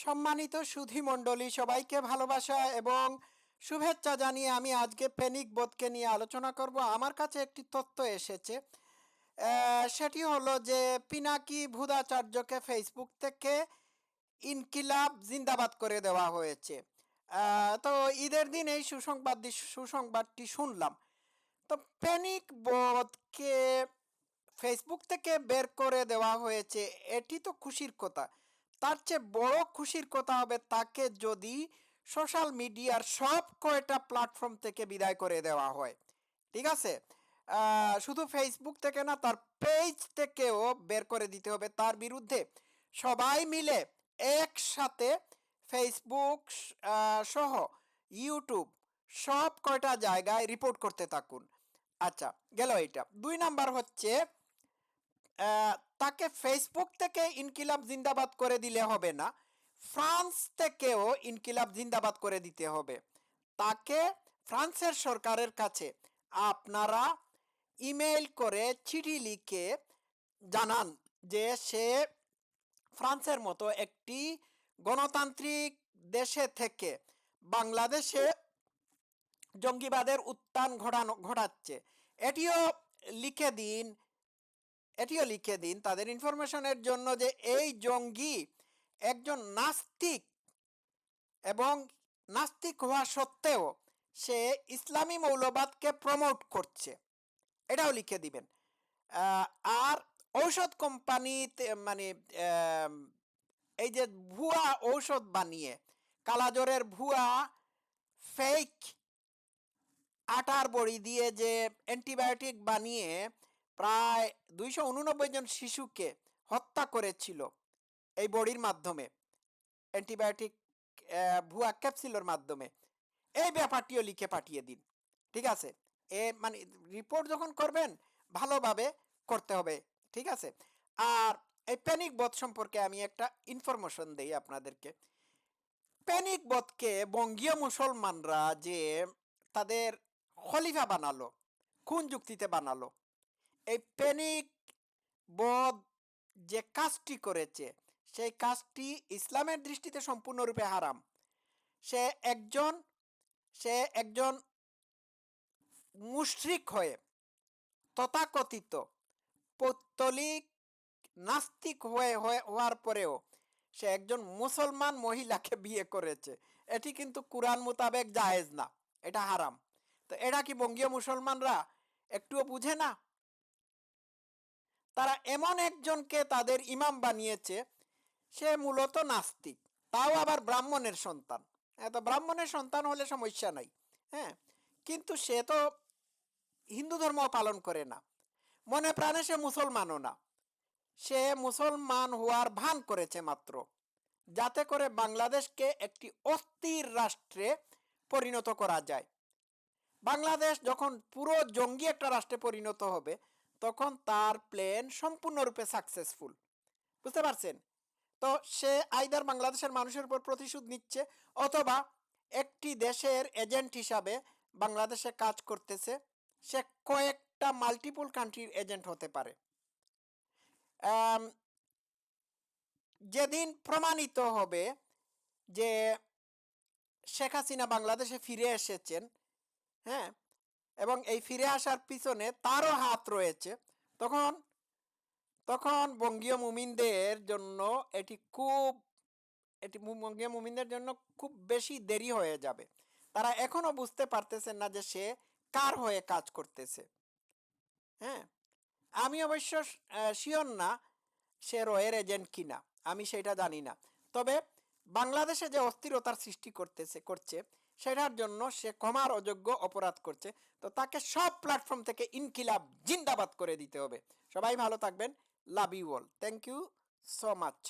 সম্মানিত সুধী মণ্ডলী, সবাইকে ভালোবাসা এবং শুভেচ্ছা জানিয়ে আমি আজকে প্যানিক বোধকে নিয়ে আলোচনা করব। আমার কাছে একটি তথ্য এসেছে। সেটি হলো যে পিনাকি ভুদাচার্যকে ফেসবুক থেকে ইনকিলাব জিন্দাবাদ করে দেওয়া হয়েছে। তো ঈদের দিন এই সুসংবাদ সুসংবাদটি শুনলাম। তো প্যানিক বোধকে ফেসবুক থেকে বের করে দেওয়া হয়েছে। এটি তো খুশির কথা। তার চেয়ে বড় খুশির কথা হবে তাকে যদি সোশ্যাল মিডিয়ার সব কয়টা প্ল্যাটফর্ম থেকে বিদায় করে দেওয়া হয়। ঠিক আছে? শুধু ফেসবুক থেকে না, তার পেজ থেকেও বের করে দিতে হবে। তার বিরুদ্ধে সবাই মিলে একসাথে ফেসবুক সহ ইউটিউব সব কয়টা জায়গায় রিপোর্ট করতে থাকুন। আচ্ছা গেল এটা দুই নাম্বার হচ্ছে তাকে ফেসবুক থেকে ইনকিলাব জিন্দাবাদ করে দিলে হবে না, ফ্রান্স থেকেও ইনকিলাব জিন্দাবাদ করে দিতে হবে। তাকে ফ্রান্সের সরকারের কাছে আপনারা ইমেল করে চিঠি লিখে জানান যে সে ফ্রান্সের মতো একটি গণতান্ত্রিক দেশে থেকে বাংলাদেশে জঙ্গিবাদের উত্থান ঘটানো, ঘটাচ্ছে। এটিও লিখে দিন এটিও লিখে দিন তাদের ইনফরমেশনের জন্য যে এই জঙ্গি একজন নাস্তিক এবং নাস্তিক হওয়া সত্ত্বেও সে ইসলামী মৌলবাদকে প্রমোট করছে। এটাও লিখে দিবেন। আর ঔষধ কোম্পানিতে মানে এই যে ভুয়া ঔষধ বানিয়ে, কালাজ্বরের ভুয়া ফেক আটার বড়ি দিয়ে যে অ্যান্টিবায়োটিক বানিয়ে প্রায় দুইশো উননব্বই জন শিশুকে হত্যা করেছিল এই বড়ির মাধ্যমে, অ্যান্টিবায়োটিক ভুয়া ক্যাপসিলোর মাধ্যমে। এই ব্যাপারটিও লিখে পাঠিয়ে দিন, ঠিক আছে? এ মানে রিপোর্ট যখন করবেন, ভালোভাবে করতে হবে, ঠিক আছে? আর এই প্যানিক বধ সম্পর্কে আমি একটা ইনফরমেশন দেই আপনাদেরকে। প্যানিক বধকে বঙ্গীয় মুসলমানরা যে তাদের খলিফা বানালো কোন যুক্তিতে বানালো এই প্যানিক বোধ যে কাজটি করেছে, সেই কাজটি ইসলামের দৃষ্টিতে সম্পূর্ণরূপে হারাম। সে একজন সে একজন মুশরিক হয়ে তথাকথিত পৌত্তলিক নাস্তিক হয়ে হওয়ার পরেও সে একজন মুসলমান মহিলাকে বিয়ে করেছে। এটি কিন্তু কোরআন মোতাবেক জায়েজ না, এটা হারাম। তো এটা কি বঙ্গীয় মুসলমানরা? একটুও বুঝে না? তারা এমন একজনকে তাদের ইমাম বানিয়েছে, সে মূলত নাস্তিক। তাও আবার ব্রাহ্মণের সন্তান। হ্যাঁ তো ব্রাহ্মণের সন্তান হলে সমস্যা নাই। হ্যাঁ কিন্তু সে তো হিন্দু ধর্ম পালন করে না। মনে প্রাণে সে মুসলমানও না। সে মুসলমান হওয়ার ভান করেছে মাত্র, যাতে করে বাংলাদেশকে একটি অস্থির রাষ্ট্রে পরিণত করা যায়। বাংলাদেশ যখন পুরো জঙ্গি একটা রাষ্ট্রে পরিণত হবে তখন তার প্ল্যান সম্পূর্ণরূপে সাকসেসফুল বুঝতে পারছেন? তো সে আইদার বাংলাদেশের মানুষের উপর প্রতিশোধ নিচ্ছে অথবা একটি দেশের এজেন্ট হিসাবে বাংলাদেশে কাজ করতেছে, সে কয়েকটা মাল্টিপল কান্ট্রির এজেন্ট হতে পারে। যেদিন প্রমাণিত হবে যে শেখ হাসিনা বাংলাদেশে ফিরে এসেছেন হ্যাঁ এবং এই ফিরে আসার পিছনে তারও হাত রয়েছে। তখন তখন বঙ্গীয় মুমিনদের জন্য এটি খুব, এটি বঙ্গীয় মুমিনদের জন্য খুব বেশি দেরি হয়ে যাবে। তারা এখনও বুঝতে পারতেছেন না যে সে কার হয়ে কাজ করতেছে। হ্যাঁ? আমি অবশ্য শিওর না সে রয়ের এজেন্ট কিনা। আমি সেটা জানি না। তবে বাংলাদেশে যে অস্থিরতার সৃষ্টি করতেছে, করছে সেটার জন্য সে ক্ষমার অযোগ্য অপরাধ করছে। তো তাকে সব প্ল্যাটফর্ম থেকে ইনকিলাব জিন্দাবাদ করে দিতে হবে। সবাই ভালো থাকবেন। Love you all thank you so much